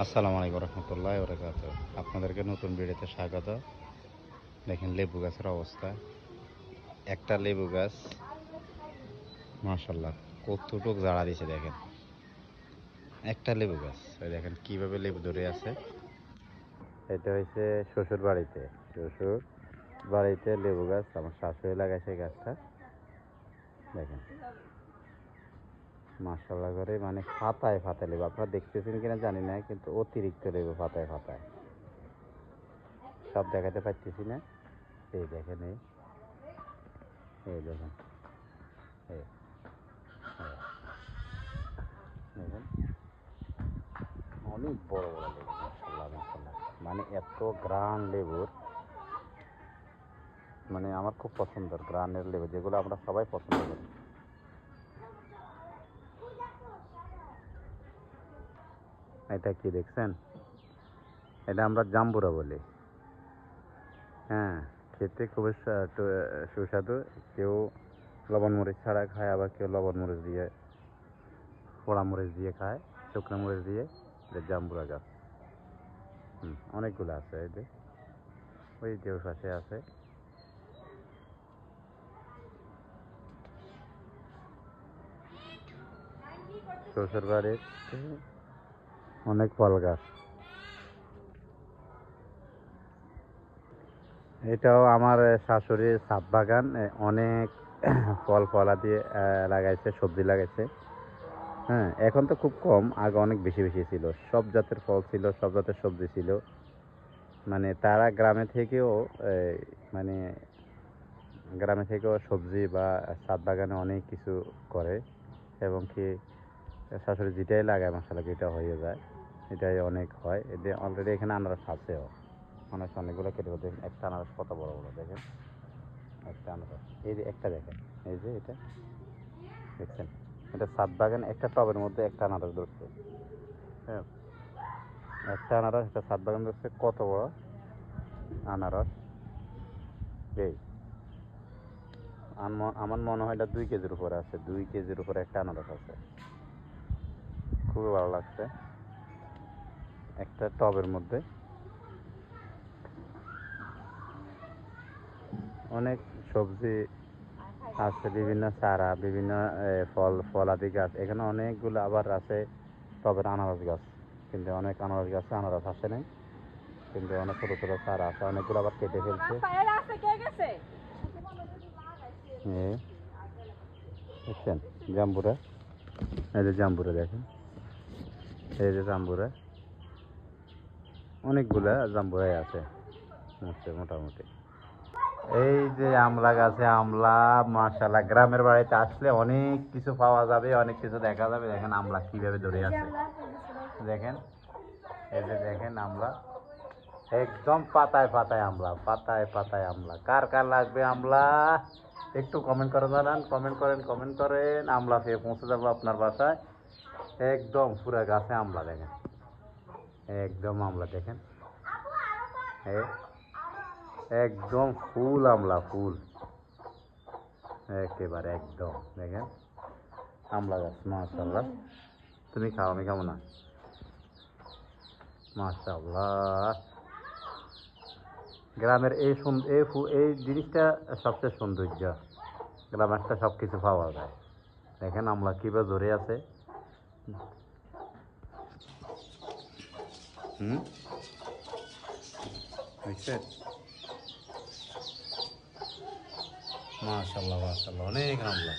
আসসালামু আলাইকুম রহমতুল্লাহ বরকাত আপনাদেরকে নতুন ভিডিওতে স্বাগত। দেখেন লেবু গাছের অবস্থা। একটা লেবু গাছ মাশাল্লাহ কতটুক জাড়া দিছে দেখেন। একটা লেবু গাছ দেখেন কীভাবে লেবু ধরে আছে। এটা হয়েছে শ্বশুর বাড়িতে। শ্বশুর বাড়িতে লেবু গাছ, আমার শাশুড়ি লাগাইছে গাছটা। দেখেন। মাসাল্লাহ করে মানে ফাতায় ফাতায় লেবু। আপনারা দেখতেছেন কিনা জানি না, কিন্তু অতিরিক্ত লেবু ফাতায় ফাতায়। সব দেখাতে পারতেছি না। এই দেখেন, এই। এই দেখেন। অনেক বড় বড় লেবু মাসাল্লাহ মাসাল্লাহ মানে এত গ্রান লেবুর। মানে আমার খুব পছন্দের গ্রানের লেবু, যেগুলো আমরা সবাই পছন্দ করি। এটা কি দেখছেন? এটা আমরা জাম্বুরা বলি। হ্যাঁ খেতে খুবই সুস্বাদু। কেউ লবণ মরিচ ছাড়া খায়, আবার কেউ লবণ মরিচ দিয়ে পোড়া মরিচ দিয়ে খায়, শুকনো মরিচ দিয়ে জাম্বুরা গাছ। হুম, অনেকগুলো আছে এই যে। ওই যে পাশে আছে। শ্বশুর বাড়িতে অনেক ফল গাছ। এটাও আমার শাশুড়ির ছাদ বাগান অনেক ফল ফলা দিয়ে লাগাইছে, সবজি লাগাইছে। হ্যাঁ এখন তো খুব কম, আগে অনেক বেশি বেশি ছিল। সব জাতের ফল ছিল, সব জাতের সবজি ছিল। মানে তারা গ্রামে থেকেও মানে গ্রামে থেকেও সবজি বা ছাদ বাগানে অনেক কিছু করে এবং কি শাশুড়ি যেটাই লাগায়, মশলা যেটা হয়ে যায়, এটাই অনেক হয়। এতে অলরেডি এখানে আনারস আছেও আনারস অনেকগুলো কেটে ফেলতে একটা আনারস কত বড় বড়, দেখেন। একটা আনারস। এই যে একটা দেখেন। এই যে এটা। দেখছেন? এটা সাত বাগান, একটা টবের মধ্যে একটা আনারস ধরছে। হ্যাঁ। একটা আনারস, একটা সাত বাগান ধরছে। কত বড়? আনারস। এই। আমার মনে হয় এটা দুই কেজির উপরে আছে। দুই কেজির উপরে একটা আনারস আছে। খুবই ভালো লাগছে। একটা টবের মধ্যে। অনেক সবজি আছে বিভিন্ন চারা বিভিন্ন ফল ফলাদি গাছ। এখানে অনেকগুলো আবার আছে টবের আনারস গাছ। কিন্তু অনেক আনারস গাছে আনারস আসে নাই। কিন্তু অনেক ছোটো ছোটো চারা আছে অনেকগুলো আবার কেটে ফেলছে। দেখছেন? জাম্বুরা। এই যে জাম্বুরা দেখেন। এই যে জাম্বুরা। অনেকগুলা জাম্বুরাই আছে মোটে- মোটামুটি। এই যে আমলা গাছে আমলা মাশাল্লাহ গ্রামের বাড়িতে আসলে অনেক কিছু পাওয়া যাবে, অনেক কিছু দেখা যাবে। দেখেন আমলা কীভাবে ধরে আছে। দেখেন, এই যে দেখেন আমলা। একদম পাতায় পাতায় আমলা, পাতায় পাতায় আমলা। কার কার লাগবে আমলা? একটু কমেন্ট করে জানান কমেন্ট করেন কমেন্ট করেন। আমলা পেয়ে পৌঁছে যাব আপনার বাসায়। একদম পুরো গাছে আমলা দেখেন। একদম আমলা দেখেন। একদম ফুল আমলা, ফুল। একেবারে একদম, দেখেন। আমলা গাছ মাশাল্লাহ তুমি খাও, আমি খাব না। মাশাল্লাহ গ্রামের এই এই এই জিনিসটা সবচেয়ে সৌন্দর্য। গ্রামেরটা সব কিছু পাওয়া যায়। দেখেন আমরা কীভাবে ধরে আছে। হুম দেখছেন মাশাল্লাহ মাশাল্লাহ অনেক আমলা